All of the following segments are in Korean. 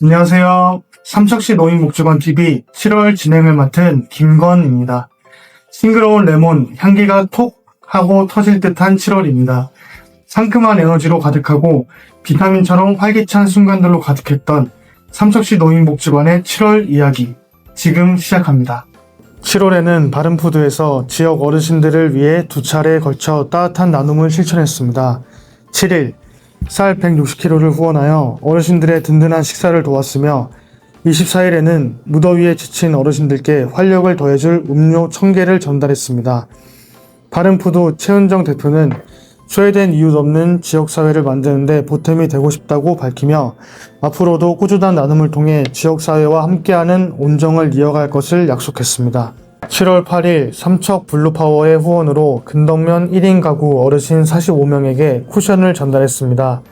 안녕하세요. 삼척시 노인복지관 TV 7월 진행을 맡은 김건입니다. 싱그러운 레몬 향기가 톡 하고 터질 듯한 7월입니다. 상큼한 에너지로 가득하고 비타민처럼 활기찬 순간들로 가득했던 삼척시 노인복지관의 7월 이야기 지금 시작합니다. 7월에는 바른푸드에서 지역 어르신들을 위해 두 차례에 걸쳐 따뜻한 나눔을 실천했습니다. 7일 쌀 160kg를 후원하여 어르신들의 든든한 식사를 도왔으며 24일에는 무더위에 지친 어르신들께 활력을 더해줄 음료 1000개를 전달했습니다. 바른푸드 최은정 대표는 소외된 이웃 없는 지역사회를 만드는데 보탬이 되고 싶다고 밝히며 앞으로도 꾸준한 나눔을 통해 지역사회와 함께하는 온정을 이어갈 것을 약속했습니다. 7월 8일 삼척 블루파워의 후원으로 근덕면 1인 가구 어르신 45명에게 쿠션을 전달했습니다.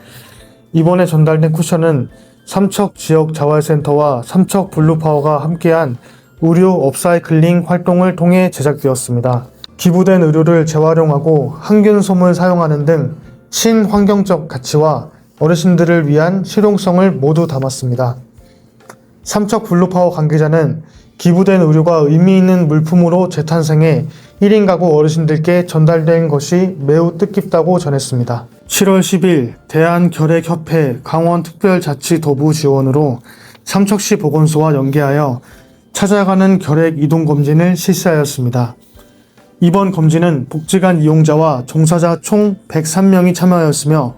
이번에 전달된 쿠션은 삼척 지역 자활센터와 삼척 블루파워가 함께한 의류 업사이클링 활동을 통해 제작되었습니다. 기부된 의류를 재활용하고 항균솜을 사용하는 등 친환경적 가치와 어르신들을 위한 실용성을 모두 담았습니다. 삼척 블루파워 관계자는 기부된 의류가 의미 있는 물품으로 재탄생해 1인 가구 어르신들께 전달된 것이 매우 뜻깊다고 전했습니다. 7월 10일 대한결핵협회 강원특별자치도부 지원으로 삼척시 보건소와 연계하여 찾아가는 결핵 이동 검진을 실시하였습니다. 이번 검진은 복지관 이용자와 종사자 총 103명이 참여하였으며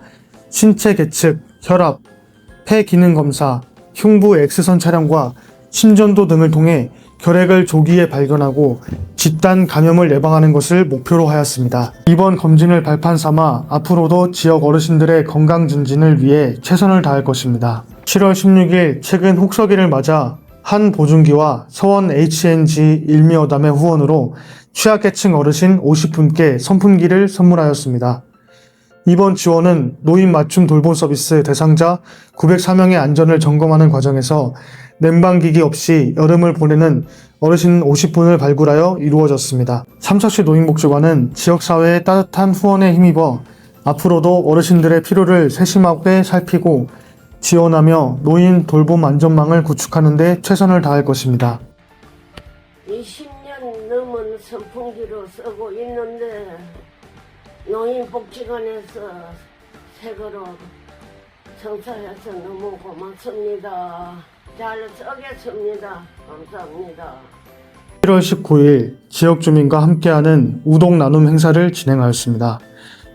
신체 계측, 혈압, 폐 기능 검사, 흉부 X선 촬영과 심전도 등을 통해 결핵을 조기에 발견하고 집단 감염을 예방하는 것을 목표로 하였습니다. 이번 검진을 발판 삼아 앞으로도 지역 어르신들의 건강 증진을 위해 최선을 다할 것입니다. 7월 16일 최근 혹서기를 맞아 한 보증기와 서원 HNG 일미어담의 후원으로 취약계층 어르신 50분께 선풍기를 선물하였습니다. 이번 지원은 노인 맞춤 돌봄 서비스 대상자 904명의 안전을 점검하는 과정에서 냉방기기 없이 여름을 보내는 어르신 50분을 발굴하여 이루어졌습니다. 삼척시 노인복지관은 지역사회의 따뜻한 후원에 힘입어 앞으로도 어르신들의 필요를 세심하게 살피고 지원하며 노인 돌봄 안전망을 구축하는 데 최선을 다할 것입니다. 20년 넘은 선풍기로 쓰고 있는데 노인복지관에서 새거로 청소해서 너무 고맙습니다. 잘 쓰겠습니다. 감사합니다. 7월 19일 지역 주민과 함께하는 우동 나눔 행사를 진행하였습니다.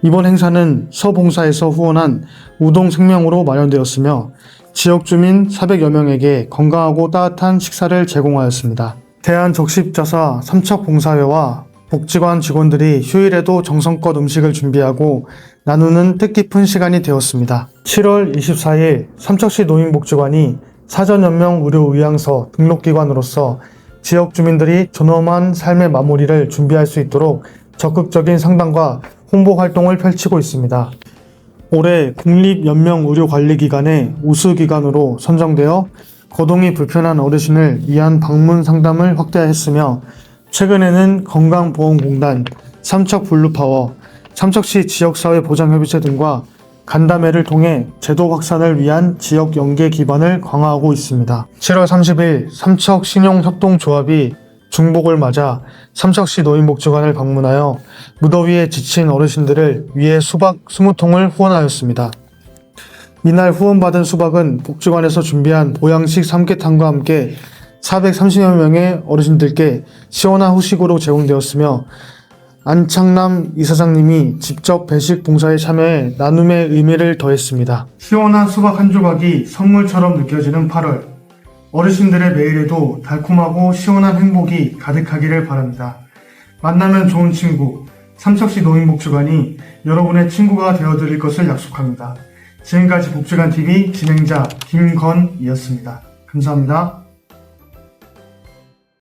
이번 행사는 서봉사에서 후원한 우동 생명으로 마련되었으며 지역 주민 400여 명에게 건강하고 따뜻한 식사를 제공하였습니다. 대한적십자사 삼척봉사회와 복지관 직원들이 휴일에도 정성껏 음식을 준비하고 나누는 뜻깊은 시간이 되었습니다. 7월 24일 삼척시 노인복지관이 사전연명 의료의향서 등록기관으로서 지역 주민들이 존엄한 삶의 마무리를 준비할 수 있도록 적극적인 상담과 홍보 활동을 펼치고 있습니다. 올해 국립연명의료관리기관의 우수기관으로 선정되어 거동이 불편한 어르신을 위한 방문 상담을 확대했으며 최근에는 건강보험공단, 삼척블루파워, 삼척시 지역사회보장협의체 등과 간담회를 통해 제도 확산을 위한 지역 연계 기반을 강화하고 있습니다. 7월 30일 삼척 신용협동조합이 중복을 맞아 삼척시 노인복지관을 방문하여 무더위에 지친 어르신들을 위해 수박 20통을 후원하였습니다. 이날 후원받은 수박은 복지관에서 준비한 보양식 삼계탕과 함께 430여 명의 어르신들께 시원한 후식으로 제공되었으며 안창남 이사장님이 직접 배식 봉사에 참여해 나눔의 의미를 더했습니다. 시원한 수박 한 조각이 선물처럼 느껴지는 8월. 어르신들의 매일에도 달콤하고 시원한 행복이 가득하기를 바랍니다. 만나면 좋은 친구, 삼척시 노인복지관이 여러분의 친구가 되어드릴 것을 약속합니다. 지금까지 복지관 TV 진행자 김건이었습니다. 감사합니다.